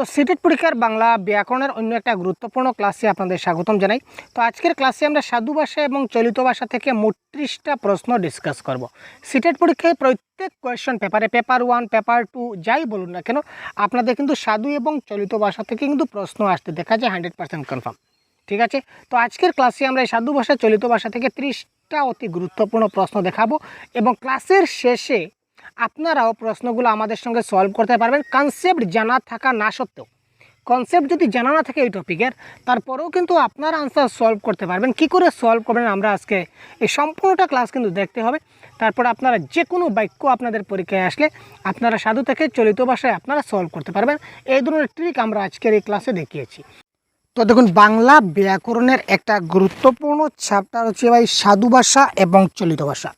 তো সিটেট পরীক্ষার বাংলা ব্যাকরণের অন্য একটা গুরুত্বপূর্ণ ক্লাসে আপনাদের স্বাগতম জানাই। তো আজকের ক্লাসে আমরা সাধু ভাষা এবং চলিত ভাষা থেকে মোট ত্রিশটা প্রশ্ন ডিসকাস করব। সিটেট পরীক্ষায় প্রত্যেক কোয়েশ্চন পেপারে পেপার ওয়ান পেপার টু যাই বলুন না কেন, আপনাদের কিন্তু সাধু এবং চলিত ভাষা থেকে কিন্তু প্রশ্ন আসতে দেখা যায় হান্ড্রেড পার্সেন্ট কনফার্ম ঠিক আছে? তো আজকের ক্লাসে আমরা এই সাধু ভাষা, চলিত ভাষা থেকে ত্রিশটা অতি গুরুত্বপূর্ণ প্রশ্ন দেখাবো এবং ক্লাসের শেষে আপনারাও প্রশ্নগুলো আমাদের সঙ্গে সলভ করতে পারবেন। কনসেপ্ট জানা থাকা না সত্ত্বেও। কনসেপ্ট যদি জানা না থাকে এই টপিকের তারপরেও কিন্তু আপনারা আনসার সলভ করতে পারবেন। কি করে সলভ করবেন আমরা আজকে এই সম্পূর্ণটা ক্লাস কিন্তু দেখতে হবে। তারপর আপনারা যে কোনো বাক্য আপনাদের পরীক্ষায় আসলে আপনারা সাধু থেকে চলিত ভাষায় আপনারা সলভ করতে পারবেন। এই ধরনের ট্রিক আমরা আজকের এই ক্লাসে দেখিয়েছি। তো দেখুন, বাংলা ব্যাকরণের একটা গুরুত্বপূর্ণ চ্যাপ্টার হচ্ছে ভাই সাধু ভাষা এবং চলিত ভাষা।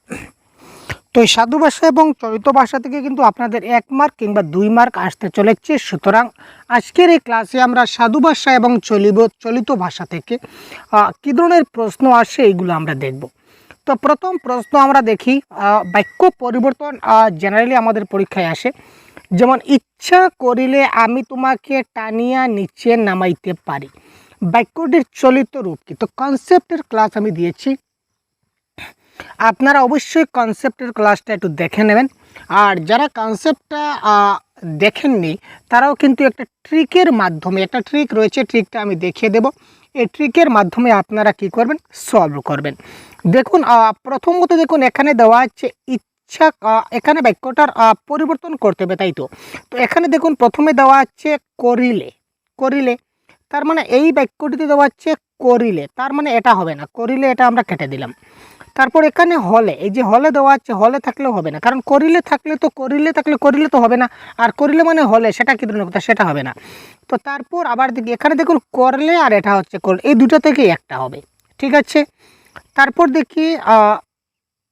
তো এই সাধু ভাষা এবং চলিত ভাষা থেকে কিন্তু আপনাদের এক মার্ক কিংবা দুই মার্ক আসতে চলেছে। সুতরাং আজকের এই ক্লাসে আমরা সাধু ভাষা এবং চলিব, চলিত ভাষা থেকে কী ধরনের প্রশ্ন আসে এইগুলো আমরা দেখব। তো প্রথম প্রশ্ন আমরা দেখি বাক্য পরিবর্তন জেনারেলি আমাদের পরীক্ষায় আসে। যেমন, ইচ্ছা করিলে আমি তোমাকে টানিয়া নিচে নামাইতে পারি। বাক্যটির চলিত রূপ কি? তো কনসেপ্টের ক্লাস আমি দিয়েছি আপনারা অবশ্যই কনসেপ্টের ক্লাসটা একটু দেখে নেবেন। আর যারা কনসেপ্টটা দেখেননি, তারাও কিন্তু একটা ট্রিকের মাধ্যমে, একটা ট্রিক রয়েছে ট্রিকটা আমি দেখিয়ে দেব। এই ট্রিকের মাধ্যমে আপনারা কি করবেন? সলভ করবেন। দেখুন প্রথমত দেখুন, এখানে দেওয়া আছে ইচ্ছা এখানে বাক্যটার পরিবর্তন করতে হবে, তাই তো? তো এখানে দেখুন, প্রথমে দেওয়া আছে করিলে। করিলে। তার মানে এই বাক্যটিতে দেওয়া আছে করিলে, তার মানে এটা হবে না, করিলে এটা আমরা কেটে দিলাম। তারপর এখানে হলে, এই যে হলে দেওয়া আছে, হলে থাকলেও হবে না, কারণ করিলে থাকলে তো, করিলে থাকলে করিলে তো হবে না, আর করিলে মানে হলে, সেটা কী ধরনের কথা? সেটা হবে না। তো তারপর আবার দেখি, এখানে দেখুন করলে আর এটা হচ্ছে এই দুটো থেকেই একটা হবে, ঠিক আছে? তারপর দেখি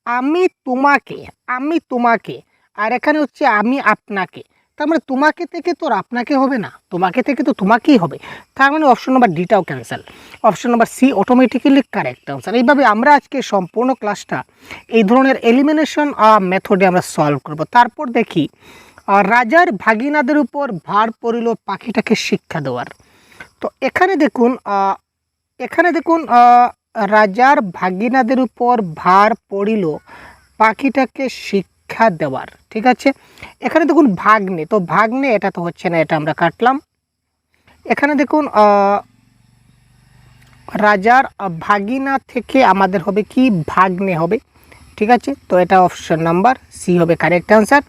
আমি তোমাকে আমি তোমাকে, আর এখানে হচ্ছে আমি আপনাকে তার মানে তোমাকে থেকে তো আর আপনাকে হবে না, তোমাকে থেকে তো তোমাকেই হবে। তার মানে option number ডিটাও cancel option number C automatically correct answer এইভাবে আমরা আজকে সম্পূর্ণ ক্লাসটা এই ধরনের এলিমিনেশন মেথডে আমরা সলভ করব। তারপর দেখি রাজার ভাগিনাদের উপর ভার পড়িল পাখিটাকে শিক্ষা দেওয়ার। তো এখানে দেখুন এখানে দেখুন রাজার ভাগিনাদের উপর ভার পড়িল পাখিটাকে শিক্ষা দেওয়ার, ঠিক আছে? এখানে দেখুন ভাগ্নে, তো ভাগ্নে এটা তো হচ্ছে না, এটা আমরা কাটলাম। এখানে দেখুন রাজার ভাগিনা থেকে আমাদের হবে কি? ভাগ্নে হবে, ঠিক আছে? তো এটা অপশন নাম্বার, সি হবে কারেক্ট অ্যান্সার।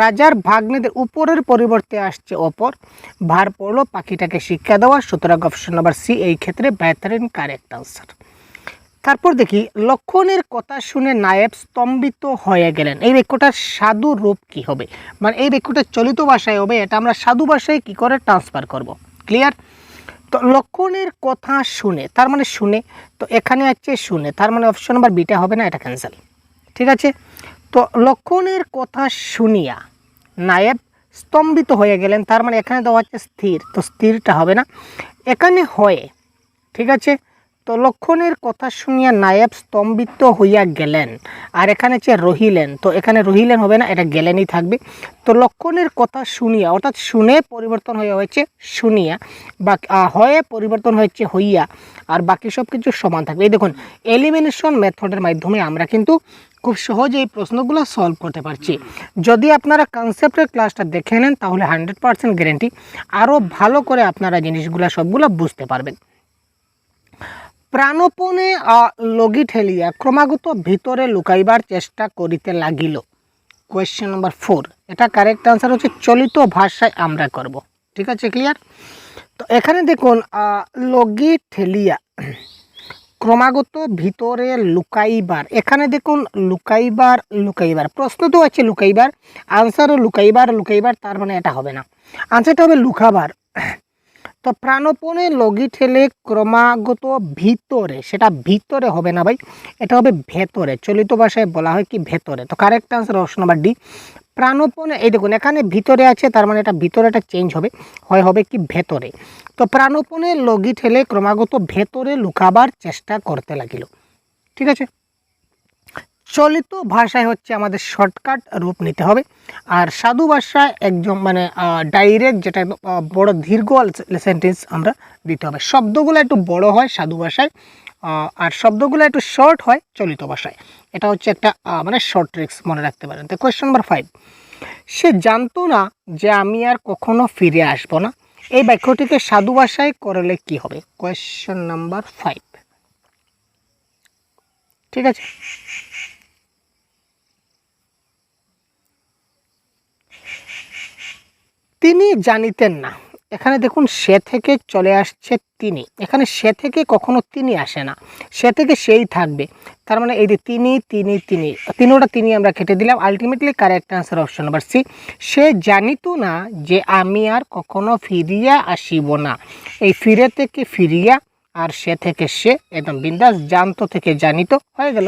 রাজার ভাগ্নেদের উপরের পরিবর্তে আসছে অপর, ভার পড়ল, পাখিটাকে শিক্ষা দেওয়া, সুতরাং অপশন নাম্বার সি, এই ক্ষেত্রে বেহতরিন কারেক্ট অ্যান্সার। তারপর দেখি, লক্ষণের কথা শুনে নায়েব স্তম্ভিত হয়ে গেলেন। এই বাক্যটার সাধু রূপ কি হবে? মানে এই বাক্যটা চলিত ভাষায় হবে, এটা আমরা সাধু ভাষায় কি করে ট্রান্সফার করব? ক্লিয়ার তো লক্ষণের কথা শুনে, তার মানে শুনে, তো এখানে আছে শুনে, তার মানে অপশন নাম্বার বিটা হবে না, এটা ক্যান্সেল ঠিক আছে? তো লক্ষণের কথা শুনিয়া নায়েব স্তম্ভিত হয়ে গেলেন, তার মানে এখানে দেওয়া হচ্ছে স্থির, তো স্থিরটা হবে না। এখানে হয়ে, ঠিক আছে? তো লক্ষণের কথা শুনিয়া নায়েব স্তম্ভিত হইয়া গেলেন। আর এখানে হচ্ছে রহিলেন, তো এখানে রহিলেন হবে না, এটা গেলেনই থাকবে। তো লক্ষণের কথা শুনিয়া, অর্থাৎ শুনে পরিবর্তন হয়ে হয়েছে, শুনিয়া, বা হয়ে পরিবর্তন হয়েছে, হইয়া, আর বাকি সব কিছু সমান থাকবে। এই দেখুন এলিমিনেশন মেথডের মাধ্যমে আমরা কিন্তু খুব সহজে এই প্রশ্নগুলো সলভ করতে পারছি। যদি আপনারা কনসেপ্টের ক্লাসটা দেখে নেন, তাহলে হান্ড্রেড পারসেন্ট গ্যারেন্টি আরও ভালো করে আপনারা জিনিসগুলো সবগুলো বুঝতে পারবেন। প্রাণপণে লগি ঠেলিয়া ক্রমাগত ভিতরে লুকাইবার চেষ্টা করিতে লাগিল। কোয়েশ্চেন নাম্বার ফোর এটা কারেক্ট আনসার হচ্ছে চলিত ভাষায় আমরা করব। ঠিক আছে ক্লিয়ার তো এখানে দেখুন লগি ঠেলিয়া ক্রমাগত ভিতরে লুকাইবার। এখানে দেখুন, লুকাইবার লুকাইবার। প্রশ্ন তো আছে লুকাইবার। আনসারও লুকাইবার লুকাইবার, তার মানে এটা হবে না। আনসারটা হবে লুকাবার। তো প্রাণপণে লগি ঠেলে ক্রমাগত ভিতরে, সেটা ভিতরে হবে না ভাই, এটা হবে ভেতরে, চলিত ভাষায় বলা হয় কি ভেতরে। তো correct answer option number D প্রাণপণে, এই দেখুন, এখানে ভিতরে আছে, তার মানে এটা ভিতরেটা চেঞ্জ হবে, হয়, হবে কি ভেতরে। তো প্রাণপণে লগি ঠেলে ক্রমাগত ভেতরে লুকাবার চেষ্টা করতে লাগিল, ঠিক আছে? চলিত ভাষায় হচ্ছে আমাদের শর্টকাট রূপ নিতে হবে। আর সাধু ভাষায় একজন মানে ডাইরেক্ট যেটা বড় দীর্ঘ সেন্টেন্স আমরা দিতে হবে। শব্দগুলো একটু বড় হয় সাধু ভাষায় আর শব্দগুলো একটু শর্ট হয় চলিত ভাষায়। এটা হচ্ছে একটা মানে শর্ট ট্রিক্স মনে রাখতে পারেন। তো কোয়েশ্চেন নাম্বার ফাইভ সে জানতো না যে আমি আর কখনো ফিরে আসব না। এই বাক্যটিকে সাধু ভাষায় করলে কি হবে? কোয়েশ্চেন নাম্বার ফাইভ ঠিক আছে? তিনি জানিতেন না। এখানে দেখুন, সে থেকে চলে আসছে তিনি। এখানে সে থেকে কখনো তিনি আসে না। সে থেকে সেই থাকবে। তার মানে এই যে তিনি তিনি তিনি, তিনোটা তিনি আমরা কেটে দিলাম। Ultimately correct answer option number C সে জানিত না যে আমি আর কখনো ফিরিয়া আসিব না। এই ফিরে থেকে ফিরিয়া আর সে থেকে সে একদম বিন্দাস জানতো থেকে জানিত হয়ে গেল।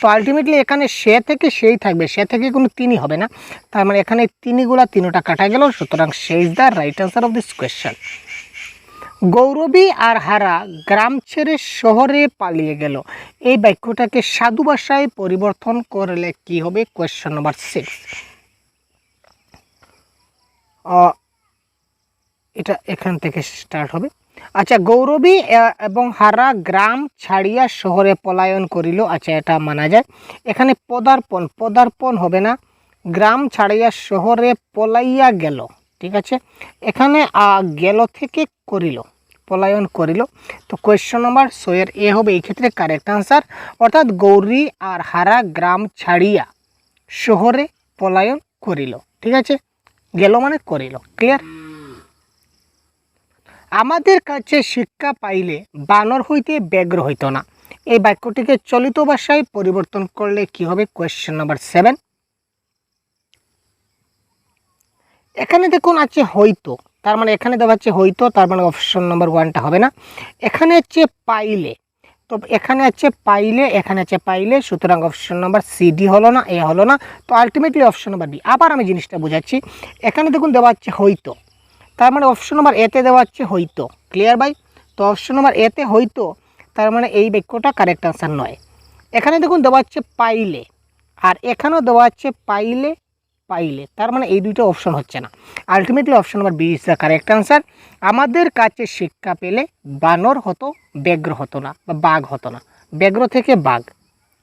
তো আলটিমেটলি এখানে সে থেকে সেই থাকবে, সে থেকে কোনো তিনি হবে না। তার মানে এখানে তিনিগুলা তিনোটা কাটা গেল, সুতরাং সে is the right answer of this question Gauravi আর হারা গ্রাম ছেড়ে শহরে পালিয়ে গেল। এই বাক্যটাকে সাধু ভাষায় পরিবর্তন করলে কি হবে? কোয়েশ্চেন নাম্বার সিক্স এটা এখান থেকে স্টার্ট হবে। আচ্ছা গৌরবী এবং হারা গ্রাম ছাড়িয়া শহরে পলায়ন করিল। আচ্ছা এটা মানা যায়। এখানে পদার্পণ পদার্পণ হবে না। গ্রাম ছাড়িয়া শহরে পলাইয়া গেল, ঠিক আছে? এখানে গেল থেকে করিল, পলায়ন করিল। তো কোয়েশ্চন নাম্বার সোয়ের এ হবে এই ক্ষেত্রে কারেক্ট আনসার অর্থাৎ গৌরী আর হারা গ্রাম ছাড়িয়া শহরে পলায়ন করিল, ঠিক আছে? গেল মানে করিল ক্লিয়ার আমাদের কাছে শিক্ষা পাইলে বানর হইতে ব্যগ্র হইত না। এই বাক্যটিকে চলিত ভাষায় পরিবর্তন করলে কি হবে? কোয়েশ্চেন নাম্বার সেভেন এখানে দেখুন আছে হইতো, তার মানে এখানে দেওয়া হচ্ছে হইতো, তার মানে অপশন নাম্বার ওয়ানটা হবে না। এখানে হচ্ছে পাইলে, তো এখানে আছে পাইলে, এখানে আছে পাইলে, সুতরাং অপশন নাম্বার সি ডি হলো না এ হলো না, তো আলটিমেটলি অপশন নাম্বার ডি আবার আমি জিনিসটা বোঝাচ্ছি। এখানে দেখুন দেওয়া হচ্ছে হইতো। তার মানে অপশন নাম্বার এতে দেওয়া হচ্ছে হইতো। ক্লিয়ার বাই তো অপশন নাম্বার এতে হইতো, তার মানে এই বাক্যটা কারেক্ট আনসার নয়। এখানে দেখুন দেওয়া হচ্ছে পাইলে, আর এখানেও দেওয়া হচ্ছে পাইলে পাইলে। তার মানে এই দুইটা অপশন হচ্ছে না। Ultimately option number B is the correct answer আমাদের কাছে শিক্ষা পেলে বানর হতো ব্যগ্র হতো না, বা বাঘ হতো না। ব্যগ্র থেকে বাঘ।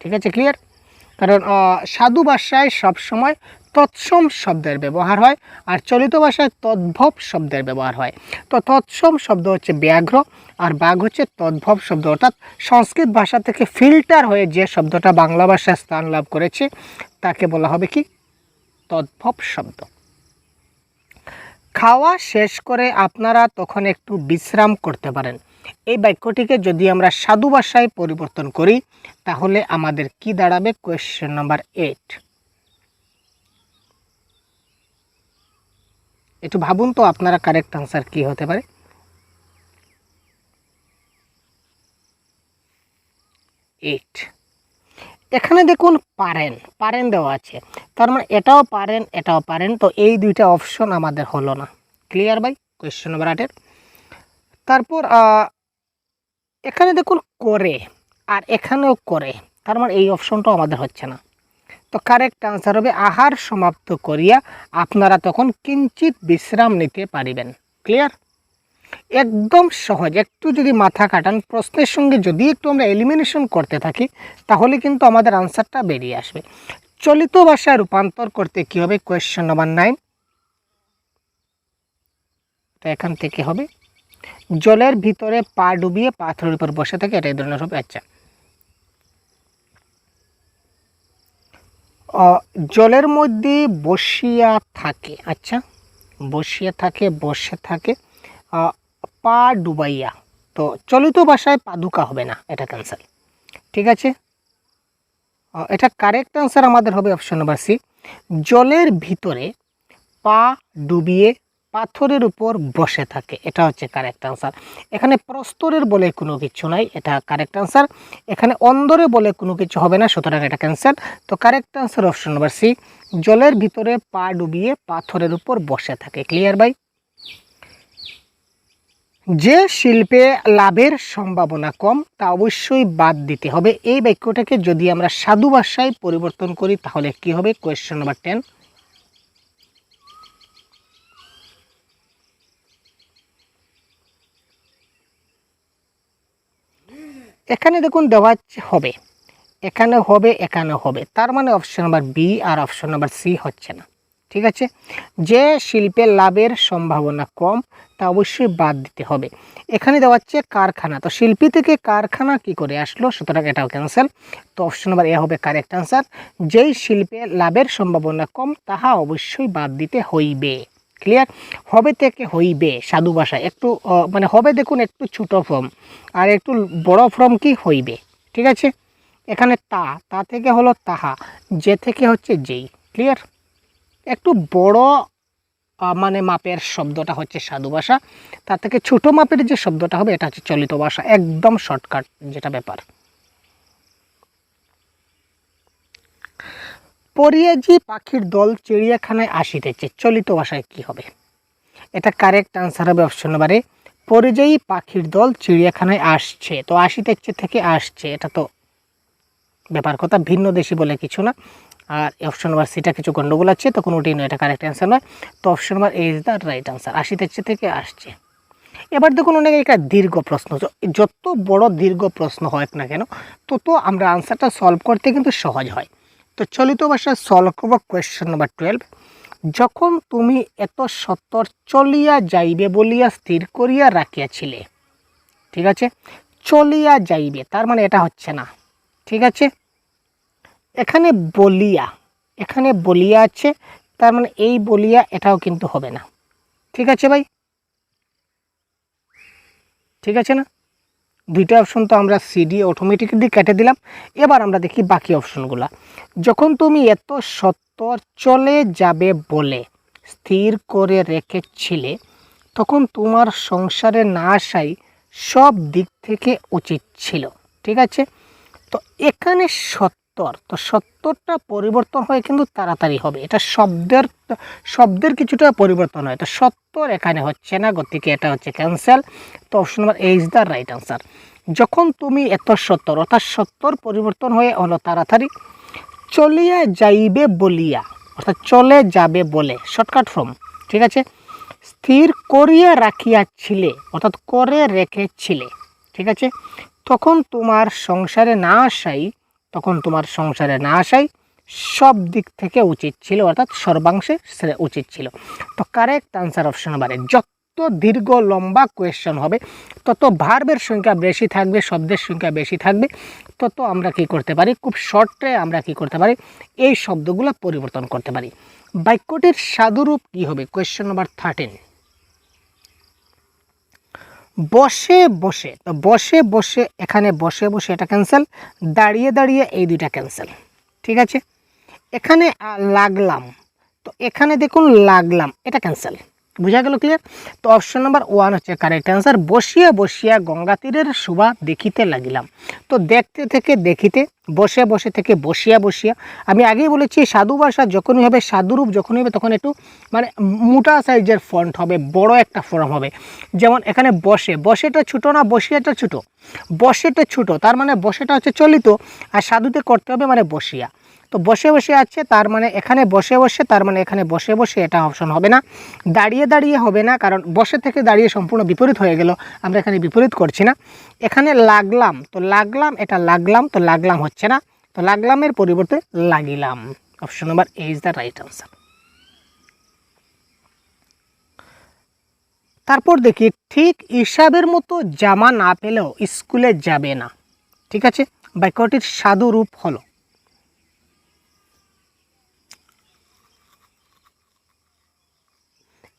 ঠিক আছে ক্লিয়ার কারণ সাধু ভাষায় সবসময় তৎসম শব্দের ব্যবহার হয় আর চলিত ভাষায় তদ্ভব শব্দের ব্যবহার হয়। তো তৎসম শব্দ হচ্ছে ব্যাঘ্র আর বাঘ হচ্ছে তদ্ভব শব্দ। অর্থাৎ সংস্কৃত ভাষা থেকে ফিল্টার হয়ে যে শব্দটা বাংলা ভাষায় স্থান লাভ করেছে, তাকে বলা হবে কি? তদ্ভব শব্দ। খাওয়া শেষ করে আপনারা তখন একটু বিশ্রাম করতে পারেন। এই বাক্যটিকে যদি আমরা সাধু ভাষায় পরিবর্তন করি, তাহলে আমাদের কি দাঁড়াবে? কোয়েশ্চেন নাম্বার এইট একটু ভাবুন তো আপনারা কারেক্ট আনসার কি হতে পারে। এইট এখানে দেখুন পারেন পারেন দেওয়া আছে। তার মানে এটাও পারেন এটাও পারেন, তো এই দুইটা অপশন আমাদের হলো না। ক্লিয়ার বাই কোয়েশ্চেন নাম্বার আটের তারপর এখানে দেখুন করে, আর এখানেও করে, তার মানে এই অপশনটাও আমাদের হচ্ছে না। তো কারেক্ট আনসার হবে, আহার সমাপ্ত করিয়া আপনারা তখন কিঞ্চিত বিশ্রাম নিতে পারিবেন। ক্লিয়ার একদম সহজ। একটু যদি মাথা কাটান প্রশ্নের সঙ্গে যদি একটু আমরা এলিমিনেশন করতে থাকি, তাহলে কিন্তু আমাদের আনসারটা বেরিয়ে আসবে। চলিত ভাষায় রূপান্তর করতে কি হবে? কোয়েশ্চেন নাম্বার নাইন এখান থেকে হবে। জলের ভিতরে পা ডুবিয়ে পাথরের উপর বসে থাকে এটা এই ধরনের হবে। আচ্ছা। জলের মধ্যে বসিয়া থাকে আচ্ছা বসিয়া থাকে, বসে থাকে পা ডুবাইয়া, তো চলিত ভাষায় পাদুকা হবে না, এটা ক্যান্সার ঠিক আছে? এটা কারেক্ট অ্যান্সার আমাদের হবে অপশন নাম্বার সি জলের ভিতরে পা ডুবিয়ে পাথরের উপর বসে থাকে। এটা হচ্ছে কারেক্ট আনসার এখানে প্রস্তরের বলে কোনো কিছু নাই, এটা কারেক্ট আনসার এখানে অন্দরে বলে কোনো কিছু হবে না, সুতরাং এটা ক্যান্সার তো correct answer option number C জলের ভিতরে পা ডুবিয়ে পাথরের উপর বসে থাকে। ক্লিয়ার বাই যে শিল্পে লাভের সম্ভাবনা কম, তা অবশ্যই বাদ দিতে হবে। এই বাক্যটাকে যদি আমরা সাধু ভাষায় পরিবর্তন করি, তাহলে কি হবে? কোয়েশ্চেন নাম্বার টেন এখানে দেখুন দেওয়া হবে। এখানে হবে এখানে হবে। তার মানে অপশন নাম্বার বি আর অপশন নাম্বার সি হচ্ছে না। ঠিক আছে? যে শিল্পের লাভের সম্ভাবনা কম, তা অবশ্যই বাদ দিতে হবে। এখানে দেওয়া হচ্ছে কারখানা। তো শিল্পী থেকে কারখানা কি করে আসলো? সুতরাং এটাও ক্যান্সেল তো অপশন নাম্বার এ হবে কারেক্ট আনসার যেই শিল্পে লাভের সম্ভাবনা কম, তাহা অবশ্যই বাদ দিতে হইবে। ক্লিয়ার হবে থেকে হইবে সাধু ভাষায়। একটু মানে হবে দেখুন একটু ছোটো ফর্ম আর একটু বড় ফর্ম কি হইবে, ঠিক আছে? এখানে তা তা থেকে হলো তাহা, যে থেকে হচ্ছে যেই ক্লিয়ার একটু বড় মানে মাপের শব্দটা হচ্ছে সাধু ভাষা তার থেকে ছোট মাপের যে শব্দটা হবে, এটা হচ্ছে চলিত ভাষা, একদম শর্টকাট যেটা ব্যাপার। পরিয়াজি পাখির দল চিড়িয়াখানায় আসিতেছে, চলিত ভাষায় কি হবে? এটা কারেক্ট আনসার হবে অপশন নাম্বারে পরিযায়ী পাখির দল চিড়িয়াখানায় আসছে, তো আসিতেছে থেকে আসছে, এটা তো ব্যাপার কথা, ভিন্ন দেশি বলে কিছু না। আর অপশন নাম্বার সিটা কিছু গন্ডগোল আছে, তো কোনোটাই নয়, এটা কারেক্ট অ্যান্সার নয়। তো option number A is the right answer আসিতেছে থেকে আসছে। এবার দেখুন অনেক একটা দীর্ঘ প্রশ্ন যত বড় দীর্ঘ প্রশ্ন হয় না কেন, তত আমরা আনসারটা সলভ করতে কিন্তু সহজ হয়। তো চলিত ভাষায় সলভ করব কোয়েশ্চেন নাম্বার টুয়েলভ যখন তুমি এত সত্তর চলিয়া যাইবে বলিয়া স্থির করিয়া রাখিয়াছিলে, ঠিক আছে? চলিয়া যাইবে, তার মানে এটা হচ্ছে না, ঠিক আছে? এখানে বলিয়া এখানে বলিয়া আছে, তার মানে এই বলিয়া এটাও কিন্তু হবে না, ঠিক আছে ভাই? ঠিক আছে না? দুইটা অপশন তো আমরা সিডি অটোমেটিকলি কেটে দিলাম। এবার আমরা দেখি বাকি অপশনগুলো যখন তুমি এত সত্তর চলে যাবে বলে স্থির করে রেখেছিলে, তখন তোমার সংসারে না আসাই সব দিক থেকে উচিত ছিল। ঠিক আছে? তো এখানে সত্তর। তো সত্তরটা পরিবর্তন হয় কিন্তু তাড়াতাড়ি হবে। এটা শব্দের শব্দের কিছুটা পরিবর্তন হয়। তো সত্তর এখানে হচ্ছে না, গতিকে এটা হচ্ছে ক্যান্সেল তো option number A is the right answer যখন তুমি এত সত্তর, অর্থাৎ সত্তর পরিবর্তন হয়ে হলো তাড়াতাড়ি, চলিয়া যাইবে বলিয়া, অর্থাৎ চলে যাবে বলে শর্টকাট ফর্ম ঠিক আছে? স্থির করিয়া রাখিয়াছিলে, অর্থাৎ করে রেখেছিলে, ঠিক আছে? তখন তোমার সংসারে না আসাই তখন তোমার সংসারে না আসাই সব দিক থেকে উচিত ছিল, অর্থাৎ সর্বাংশে উচিত ছিল। তো কারেক্ট আনসার অপশন নাম্বারে যত দীর্ঘ লম্বা কোয়েশ্চেন হবে, তত ভার্বের সংখ্যা বেশি থাকবে, শব্দের সংখ্যা বেশি থাকবে, তত আমরা কি করতে পারি, খুব শর্টে আমরা কি করতে পারি, এই শব্দগুলো পরিবর্তন করতে পারি। বাক্যটির সাধুরূপ কি হবে? কোয়েশ্চেন নাম্বার থার্টিন বসে বসে। তো বসে বসে, এখানে বসে বসে এটা ক্যান্সেল দাঁড়িয়ে দাঁড়িয়ে এই দুইটা ক্যান্সেল ঠিক আছে? এখানে লাগলাম। তো এখানে দেখুন, লাগলাম, এটা ক্যান্সেল বুঝা গেল ক্লিয়ার তো অপশন নাম্বার ওয়ান হচ্ছে কারেক্ট অ্যান্সার বসিয়া বসিয়া গঙ্গা তীরের শোভা দেখিতে লাগিলাম। তো দেখতে থেকে দেখিতে, বসে বসে থেকে বসিয়া বসিয়া, আমি আগেই বলেছি সাধু ভাষা যখনই হবে সাধুরূপ যখনই হবে, তখন একটু মানে মোটা সাইজের ফন্ট হবে, বড় একটা ফর্ম হবে। যেমন এখানে বসে, বসেটা ছোটো না, বসিয়াটা ছোটো? বসেটা ছোটো, তার মানে বসেটা হচ্ছে চলিত, আর সাধুতে করতে হবে মানে বসিয়া। তো বসে বসে আছে, তার মানে এখানে বসে বসে, তার মানে এখানে বসে বসে এটা অপশন হবে না। দাঁড়িয়ে দাঁড়িয়ে হবে না, কারণ বসে থেকে দাঁড়িয়ে সম্পূর্ণ বিপরীত হয়ে গেল। আমরা এখানে বিপরীত করছি না। এখানে লাগলাম, তো লাগলাম, এটা লাগলাম, তো লাগলাম হচ্ছে না। তো লাগলামের পরিবর্তে লাগিলাম। Option number A is the right answer তারপর দেখি, ঠিক হিসাবের মতো জামা না পেলেও স্কুলে যাবে না। ঠিক আছে? বাক্যটির সাধু রূপ হলো।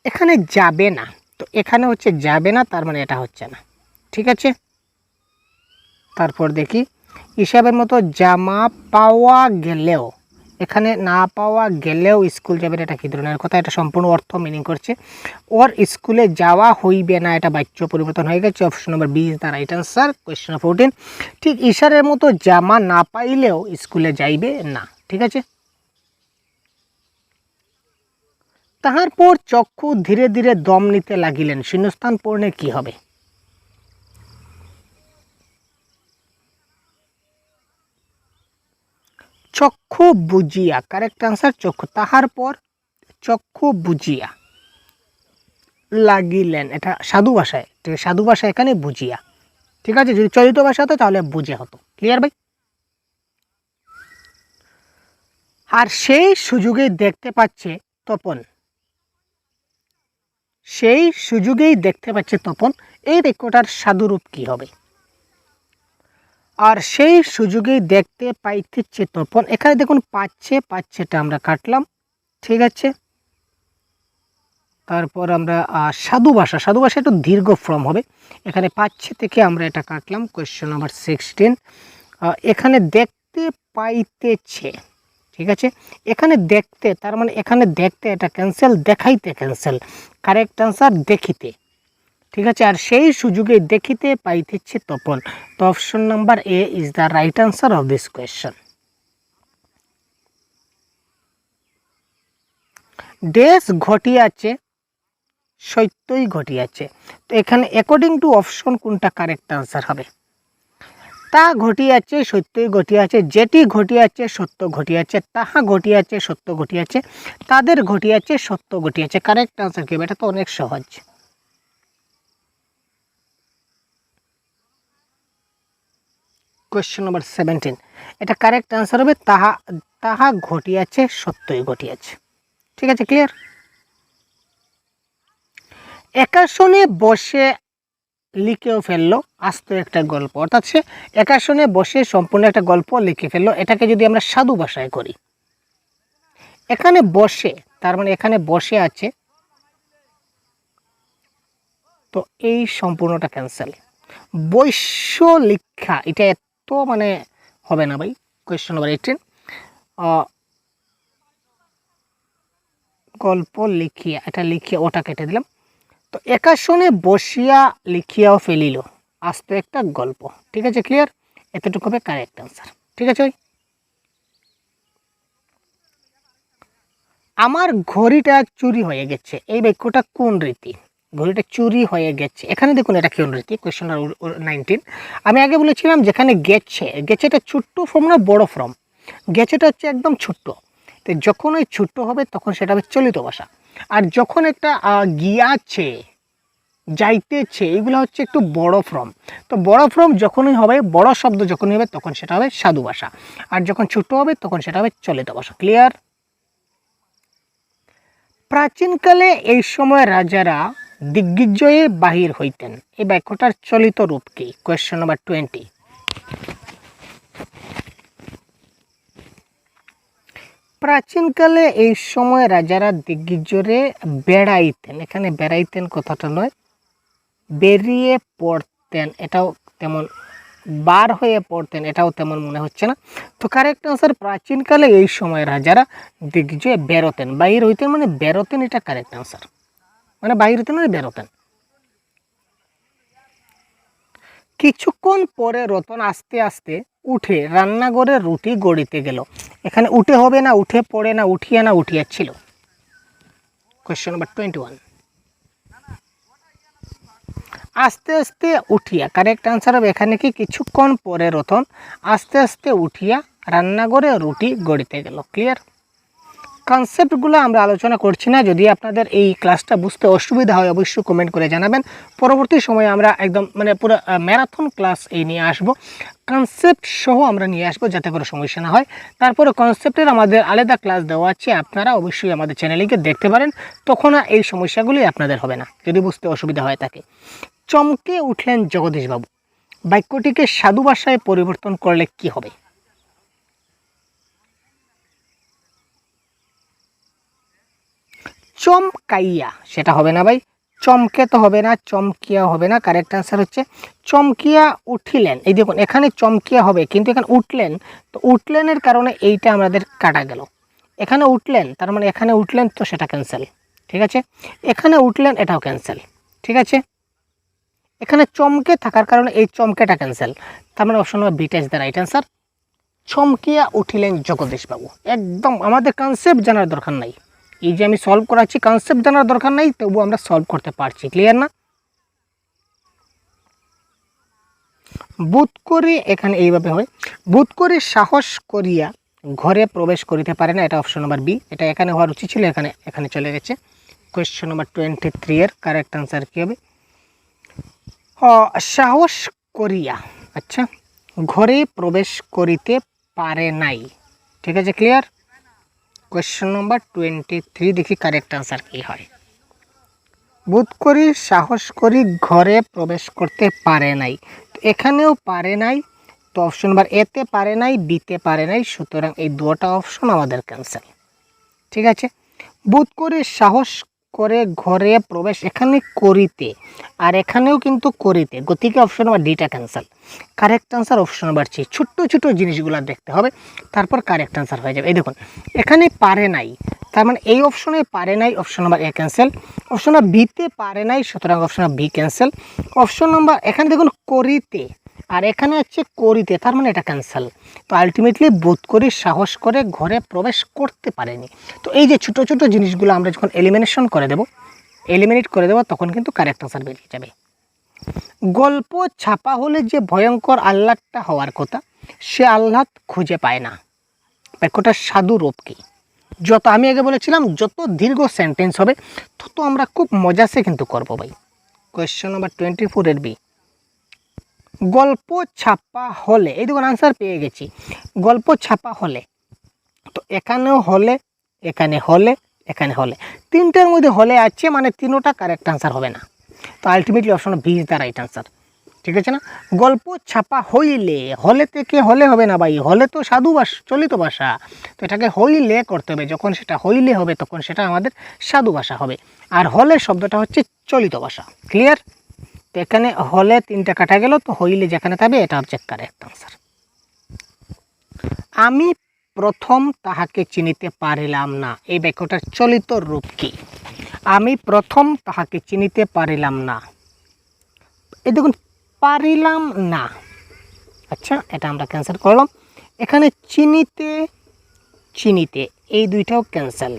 এখানে যাবে না। তো এখানে হচ্ছে যাবে না, তার মানে এটা হচ্ছে না। ঠিক আছে? তারপর দেখি, হিসাবের মতো জামা পাওয়া গেলেও, এখানে না পাওয়া গেলেও স্কুল যাবে এটা কী ধরনের কথা? এটা সম্পূর্ণ অর্থ মিনিং করছে। ওর স্কুলে যাওয়া হইবে না, এটা বাক্য পরিবর্তন হয়ে গেছে। Option number B is the right answer question fourteen ঠিক ইশারের মতো জামা না পাইলেও স্কুলে যাইবে না। ঠিক আছে? তাহার পর চক্ষু ধীরে ধীরে দম নিতে লাগিলেন। শূন্যস্থান পূর্ণে কি হবে? চক্ষু বুঝিয়া কারেক্ট আনসার চক্ষু। তাহার পর চক্ষু বুঝিয়া লাগিলেন। এটা সাধু ভাষায় সাধু ভাষা এখানে বুঝিয়া ঠিক আছে, যদি চলিত ভাষা হতো তাহলে বুঝে হতো। ক্লিয়ার ভাই? আর সেই সুযোগে দেখতে পাচ্ছে তপন। সেই সুযোগেই দেখতে পাচ্ছে তপন, এই রেকর্ডার সাধুরূপ কি হবে? আর সেই সুযোগেই দেখতে পাইতেছে তপন, এখানে দেখুন পাচ্ছে, পাচ্ছেটা আমরা কাটলাম, ঠিক আছে? তারপর আমরা সাধু ভাষা সাধু ভাষা একটু দীর্ঘ ফর্ম হবে, এখানে পাচ্ছে থেকে আমরা এটা কাটলাম কোয়েশ্চেন নাম্বার সিক্সটিন এখানে দেখতে পাইতেছে ঠিক আছে? এখানে দেখতে, তার মানে এখানে দেখতে এটা ক্যান্সেল দেখাইতে ক্যান্সেল কারেক্ট আনসার দেখিতে। ঠিক আছে? আর সেই সুযোগে দেখিতে, পাইতেছে তপন। তো option number A is the right answer of this question ডেস ঘটিয়াছে, সত্যই ঘটিয়াছে। তো এখানে অ্যাকর্ডিং টু অপশন কোনটা কারেক্ট আনসার হবে? তা ঘটিয়াছে, সত্যই ঘটিয়াছে, যেটি ঘটিয়াছে সত্য ঘটিয়াছে, তাহা ঘটিয়াছে, সত্য ঘটিয়াছে, তাদের ঘটিয়াছে, সত্য ঘটিয়াছে। কারেক্ট আনসার কি? এটা তো অনেক সহজ। কোয়েশ্চেন নম্বর সেভেন্টিন এটা কারেক্ট আনসার হবে, তাহা তাহা ঘটিয়াছে, সত্যই ঘটিয়াছে। ঠিক আছে ক্লিয়ার একাশনে বসে লিখেও ফেলল, আস্ত একটা গল্প। অর্থাৎ সে একাশনে বসে সম্পূর্ণ একটা গল্প লিখে ফেলল। এটাকে যদি আমরা সাধু ভাষায় করি। এখানে বসে, তার মানে এখানে বসে আছে। তো এই সম্পূর্ণটা ক্যান্সেল বৈশ্য লিখা, এটা এত মানে হবে না ভাই কোয়েশ্চন নাম্বার এইটিন গল্প লিখিয়া, এটা লিখিয়া ওটা কেটে দিলাম। তো একাশনে বসিয়া লিখিয়াও ফেলিল আস্ত একটা গল্প। ঠিক আছে ক্লিয়ার এতটুকু হবে কারেক্ট আনসার ঠিক আছে আমার ঘড়িটা চুরি হয়ে গেছে। এই বাক্যটা কোন রীতি? ঘড়িটা চুরি হয়ে গেছে। এখানে দেখুন এটা কোন রীতি কোয়েশ্চন নাইনটিন আমি আগে বলেছিলাম যেখানে গেছে গেছে এটা ছোট্ট ফর্ম না বড় ফর্ম গেছেটা হচ্ছে একদম ছোট্ট। তো যখন ওই ছোট্ট হবে তখন সেটা হবে চলিত ভাষা। আর যখন একটা গিয়াছে যাইতেছে এগুলো হচ্ছে একটু বড় ফর্ম। তো বড় ফর্ম যখনই হবে, বড় শব্দ যখনই হবে, তখন সেটা হবে সাধু ভাষা। আর যখন ছোট হবে, তখন সেটা হবে চলিত ভাষা। ক্লিয়ার প্রাচীনকালে এই সময় রাজারা দিগ্বিজয়ে বাহির হইতেন। এই বাক্যটার চলিত রূপ কি? কোয়েশ্চেন নাম্বার টোয়েন্টি প্রাচীনকালে এই সময় রাজারা দিগ্বিজয়ে বেড়াইতেন। এখানে বেড়াইতেন কথাটা নয় বেরিয়ে পড়তেন, এটাও তেমন, বার হয়ে পড়তেন, এটাও তেমন মনে হচ্ছে না। তো কারেক্ট আনসার প্রাচীনকালে এই সময় রাজারা দিগ্বিজয়ে বেরোতেন। বাইর হইতেন মানে বেরোতেন, এটা কারেক্ট আনসার মানে বাইর হইতেন মানে বেরোতেন। কিছুক্ষণ পরে রতন আস্তে আস্তে উঠে রান্নাঘরে রুটি গড়িতে গেল। এখানে উঠে হবে না, উঠে পড়ে না, উঠিয়া না উঠিয়া ছিল কোয়েশ্চেন নাম্বার টোয়েন্টি ওয়ান আস্তে আস্তে উঠিয়া কারেক্ট আনসার হবে এখানে কি কিছুক্ষণ পরে রতন, আস্তে আস্তে উঠিয়া রান্নাঘরে রুটি গড়িতে গেল ক্লিয়ার কনসেপ্টগুলো আমরা আলোচনা করছি না। যদি আপনাদের এই ক্লাসটা বুঝতে অসুবিধা হয়, অবশ্যই কমেন্ট করে জানাবেন। পরবর্তী সময়ে আমরা একদম মানে পুরো ম্যারাথন ক্লাস এই নিয়ে আসব। কনসেপ্ট সহ আমরা নিয়ে আসব, যাতে করে সমস্যা না হয়। তারপরে কনসেপ্টের আমাদের আলাদা ক্লাস দেওয়া আছে। আপনারা অবশ্যই আমাদের চ্যানেলিকে দেখতে পারেন। তখন এই সমস্যাগুলি আপনাদের হবে না, যদি বুঝতে অসুবিধা হয় থাকে চমকে উঠলেন জগদীশবাবু। বাক্যটিকে সাধু ভাষায় পরিবর্তন করলে কি হবে? চমকাইয়া। সেটা হবে না ভাই, চমকে তো হবে না, চমকিয়া হবে না। কারেক্ট অ্যান্সার হচ্ছে, চমকিয়া উঠিলেন। এই দেখুন, এখানে চমকিয়া হবে, কিন্তু এখানে উঠলেন। তো উঠলেনের কারণে এইটা আমাদের কাটা গেল। এখানে উঠলেন, তার মানে এখানে উঠলেন তো সেটা ক্যান্সেল ঠিক আছে? এখানে উঠলেন, এটাও ক্যান্সেল ঠিক আছে? এখানে চমকে থাকার কারণে এই চমকেটা ক্যান্সেল তার মানে অপশন নম্বর বিটা ইজ দ্য রাইট অ্যান্সার চমকিয়া উঠিলেন জগদীশবাবু। একদম আমাদের কনসেপ্ট জানার দরকার নাই। এই যে আমি সলভ করাচ্ছি কনসেপ্ট জানার দরকার নাই, তবু আমরা সলভ করতে পারছি ক্লিয়ার না? বোধ করে এখানে এইভাবে হয়। বোধ করে সাহস করিয়া ঘরে প্রবেশ করিতে পারে না, এটা অপশন নাম্বার বি এটা এখানে হওয়ার উচিত ছিল, এখানে এখানে চলে গেছে। কোয়েশ্চেন নাম্বার টোয়েন্টি থ্রি এর কারেক্ট আনসার কী হবে? সাহস করিয়া আচ্ছা ঘরে প্রবেশ করিতে পারে নাই। ঠিক আছে clear question number twenty three দেখি কারেক্ট আনসার কী হয়। বোধ করি, সাহস করি ঘরে প্রবেশ করতে পারে নাই। তো এখানেও পারে নাই, তো অপশন নাম্বার এতে পারে নাই বিতে পারে নাই, সুতরাং এই দুটা অপশন আমাদের ক্যান্সেল ঠিক আছে? বোধ করি, সাহস করে ঘরে প্রবেশ এখানে করিতে, আর এখানেও কিন্তু করিতে। গতিকে option number ডিটা cancel correct answer option number C ছোট্ট ছোট জিনিসগুলো দেখতে হবে, তারপর কারেক্ট আনসার হয়ে যাবে। এই দেখুন, এখানে পারে নাই, তার মানে এই অপশনে পারে নাই option number A cancel option number বিতে পারে নাই, সুতরাং option number B cancel option number এখানে দেখুন, করিতে। আর এখানে হচ্ছে করিতে, তার মানে এটা ক্যান্সেল তো আলটিমেটলি বোধ করি সাহস করে ঘরে প্রবেশ করতে পারেনি। তো এই যে ছোট ছোট জিনিসগুলো আমরা যখন এলিমিনেশন করে দেব এলিমিনেট করে দেবো, তখন কিন্তু কারেক্ট আনসার বেরিয়ে যাবে। গল্প ছাপা হলে যে ভয়ঙ্কর আহ্লাদটা হওয়ার কথা, সে আহ্লাদ খুঁজে পায় না। বাক্যটা সাধু রূপ কি? যত আমি আগে বলেছিলাম, যত দীর্ঘ সেন্টেন্স হবে, তত আমরা খুব মজাসে কিন্তু করব ভাই। কোয়েশ্চেন নাম্বার টোয়েন্টি ফোরের বি গল্প ছাপা হলে, এই দেখুন আনসার পেয়ে গেছি। গল্প ছাপা হলে, তো এখানেও হলে, এখানে হলে এখানে হলে। তিনটার মধ্যে হলে আছে মানে তিনোটা কারেক্ট আনসার হবে না। তো ultimately option B is the right answer ঠিক আছে না? গল্প ছাপা হইলে, হলে থেকে হলে হবে না ভাই। হলে তো সাধু ভাষা চলিত ভাষা। তো এটাকে হইলে করতে হবে। যখন সেটা হইলে হবে, তখন সেটা আমাদের সাধু ভাষা হবে। আর হলে শব্দটা হচ্ছে চলিত ভাষা। ক্লিয়ার তো এখানে হলে তিনটা কাটা গেল, তো হইলে যেখানে থাকবে এটা হচ্ছে কারেক্ট আনসার আমি প্রথম তাহাকে চিনিতে পারিলাম না, এই বাক্যটার চলিত রূপ কি? আমি প্রথম তাহাকে চিনিতে পারিলাম না। এই দেখুন, পারিলাম না। আচ্ছা এটা আমরা ক্যান্সেল করলাম। এখানে চিনিতে চিনিতে, এই দুইটাও ক্যান্সেল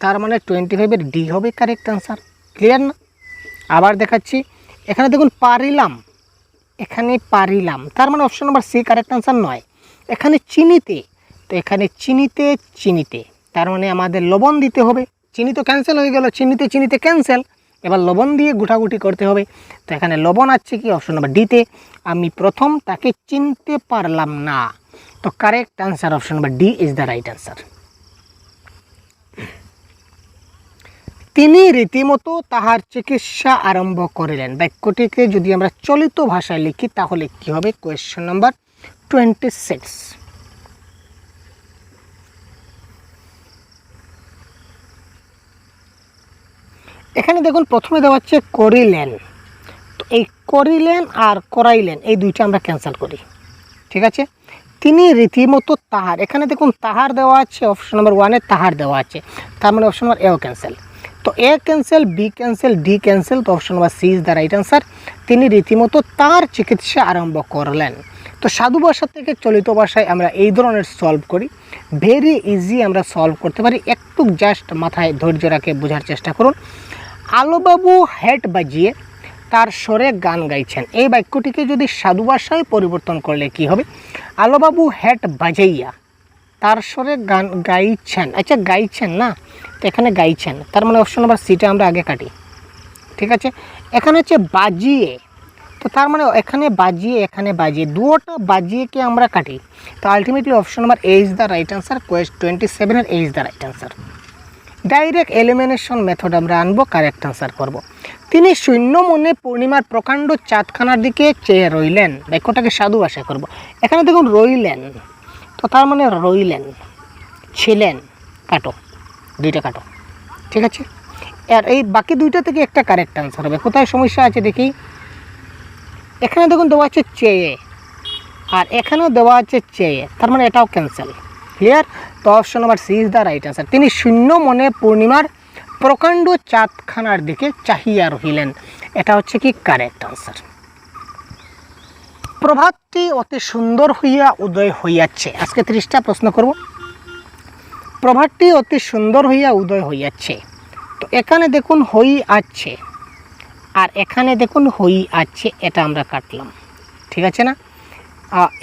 তার মানে টোয়েন্টি ফাইভের ডি হবে কারেক্ট আনসার ক্লিয়ার না? আবার দেখাচ্ছি। এখানে দেখুন পারিলাম। এখানে পারিলাম। তার মানে option number C correct answer নয়। এখানে চিনিতে, তো এখানে চিনিতে চিনিতে। তার মানে আমাদের লবণ দিতে হবে। চিনি তো ক্যান্সেল হয়ে গেল। চিনিতে চিনিতে ক্যান্সেল এবার লবণ দিয়ে গুটাগুটি করতে হবে। তো এখানে লবণ আছে কি? অপশন নাম্বার ডিতে আমি প্রথম তাকে চিনতে পারলাম না। তো correct answer option number D is the right answer তিনি রীতিমতো তাহার চিকিৎসা আরম্ভ করিলেন। বাক্যটিকে যদি আমরা চলিত ভাষায় লিখি, তাহলে কি হবে? কোয়েশ্চেন নাম্বার টোয়েন্টি সিক্স এখানে দেখুন, প্রথমে দেওয়া হচ্ছে করিলেন। তো এই করিলেন আর করাইলেন, এই দুইটা আমরা ক্যান্সেল করি। ঠিক আছে? তিনি রীতিমতো তাহার, এখানে দেখুন, তাহার দেওয়া আছে অপশন নাম্বার ওয়ানে তাহার দেওয়া আছে। তার মানে অপশন নাম্বার এও ক্যান্সেল তো A cancel B cancel D cancel তো option number C is the right answer তিনি রীতিমতো তার চিকিৎসা আরম্ভ করলেন। তো সাধু ভাষা থেকে চলিত ভাষায় আমরা এই ধরনের সলভ করি। ভেরি ইজি আমরা সলভ করতে পারি। একটু জাস্ট মাথায় ধৈর্য রাখে, বোঝার চেষ্টা করুন। আলোবাবু হেড বাজিয়ে তার স্বরে গান গাইছেন। এই বাক্যটিকে যদি সাধু ভাষায় পরিবর্তন করলে কি হবে? আলোবাবু হেড বাজাইয়া তার স্বরে গান গাইছেন। আচ্ছা গাইছেন না? তো এখানে গাইছেন। তার মানে অপশন নাম্বার সিটা আমরা আগে কাটি। ঠিক আছে? এখানে হচ্ছে বাজিয়ে। তো তার মানে এখানে বাজিয়ে এখানে বাজিয়ে। দুটো বাজিয়েকে আমরা কাটি। তো ultimately option number A is the right answer question twenty সেভেনের A is the right answer direct elimination method আমরা আনব কারেক্ট আনসার করব। তিনি শূন্য মনে পূর্ণিমার প্রকাণ্ড চাঁদখানার দিকে চেয়ে রইলেন। বাক্যটাকে সাধু ভাষায় করব। এখানে দেখুন, রইলেন। তো তার মানে রইলেন, ছিলেন কাটো, দুইটা কাটো, ঠিক আছে? আর এই বাকি দুইটা থেকে একটা কারেক্ট আনসার হবে। কোথায় সমস্যা আছে দেখি? এখানে দেখুন দেওয়া আছে চেয়ে, আর এখানেও দেওয়া আছে চেয়ে, তার মানে এটাও ক্যান্সেল ক্লিয়ার তো option number C is the right answer তিনি শূন্য মনে পূর্ণিমার প্রকাণ্ড চাঁদখানার দিকে চাহিয়া রহিলেন। এটা হচ্ছে কি কারেক্ট আনসার প্রভাতটি অতি সুন্দর হইয়া উদয় হইয়াছে। আজকে ত্রিশটা প্রশ্ন করব। প্রভাতটি অতি সুন্দর হইয়া উদয় হইয়াছে। তো এখানে দেখুন হই আছে। আর এখানে দেখুন হই আছে, এটা আমরা কাটলাম। ঠিক আছে না?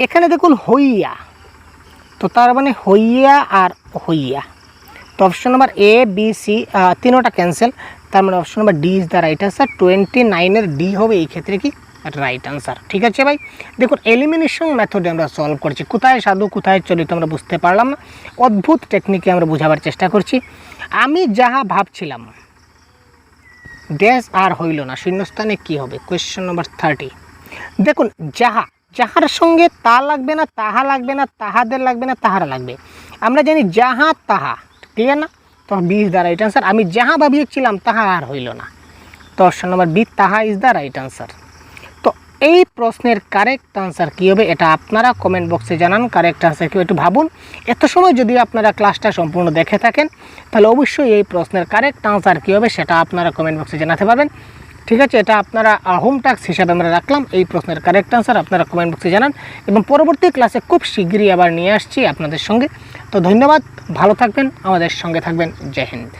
এখানে দেখুন হইয়া। তো তার মানে হইয়া আর হইয়া। তো option number A, B, C তিনোটা ক্যান্সেল। তার মানে option number D is the right answer twenty নাইনের ডি হবে এই ক্ষেত্রে কি? রাইট আনসার ঠিক আছে ভাই? দেখুন এলিমিনেশন মেথডে আমরা সলভ করছি। কোথায় সাধু, কোথায় চলিত আমরা বুঝতে পারলাম না। অদ্ভুত টেকনিকে আমরা বোঝাবার চেষ্টা করছি। আমি যাহা ভাবছিলাম ড্যাশ আর হইল না, শূন্যস্থানে কি হবে? কোয়েশ্চেন নম্বর থার্টি দেখুন, যাহা, যাহার সঙ্গে তা লাগবে না, তাহা লাগবে না, তাহাদের লাগবে না, তাহারা লাগবে। আমরা জানি যাহা, তাহা। ক্লিয়ার না? তো B is the right answer আমি যাহা ভাবিয়েছিলাম, তাহা আর হইল না। অপশন নম্বর বি তাহা ইজ দ্য রাইট আনসার এই প্রশ্নের কারেক্ট আনসার কী হবে এটা আপনারা কমেন্ট বক্সে জানান কারেক্ট আনসার কী একটু ভাবুন। এত সময় যদি আপনারা ক্লাসটা সম্পূর্ণ দেখে থাকেন, তাহলে অবশ্যই এই প্রশ্নের কারেক্ট আনসার কী হবে সেটা আপনারা কমেন্ট বক্সে জানাতে পারবেন। ঠিক আছে, এটা আপনারা হোম টাস্ক হিসাবে আমরা রাখলাম, এই প্রশ্নের কারেক্ট আনসার আপনারা কমেন্ট বক্সে জানান। এবং পরবর্তী ক্লাসে খুব শীঘ্রই আবার নিয়ে আসছি আপনাদের সঙ্গে। তো ধন্যবাদ, ভালো থাকবেন, আমাদের সঙ্গে থাকবেন, জয় হিন্দ।